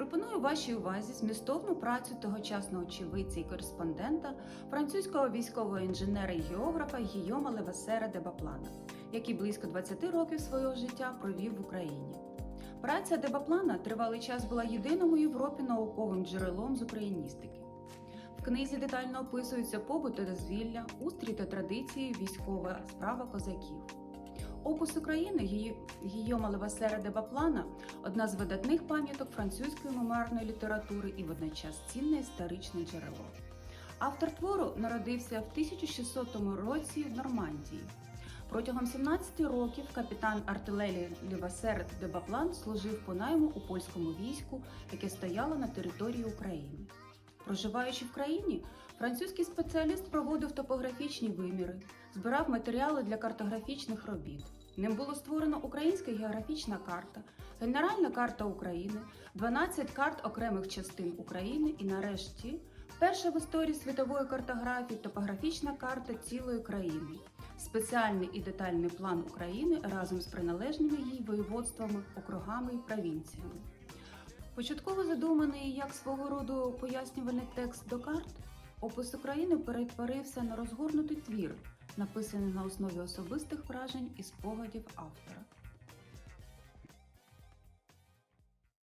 Пропоную вашій увазі змістовну працю тогочасного очевидця і кореспондента французького військового інженера і географа Гійома Левасера де Баплана, який близько 20 років свого життя провів в Україні. Праця Дебаплана тривалий час була єдиним у Європі науковим джерелом з україністики. В книзі детально описуються побут та дозвілля, устрій та традиції, військова справа козаків. Опус України Гійома Левасера де Баплана одна з видатних пам'яток французької мемуарної літератури і водночас цінне історичне джерело. Автор твору народився в 1600 році в Нормандії. Протягом 17 років капітан артилерії Левасер де Баплан служив по найму у польському війську, яке стояло на території України. Проживаючи в країні, французький спеціаліст проводив топографічні виміри, збирав матеріали для картографічних робіт. Ним було створено українська географічна карта, генеральна карта України, 12 карт окремих частин України і, нарешті, перша в історії світової картографії топографічна карта цілої країни, спеціальний і детальний план України разом з приналежними їй воєводствами, округами і провінціями. Початково задуманий як свого роду пояснювальний текст до карт, опис України перетворився на розгорнутий твір, написаний на основі особистих вражень і спогадів автора.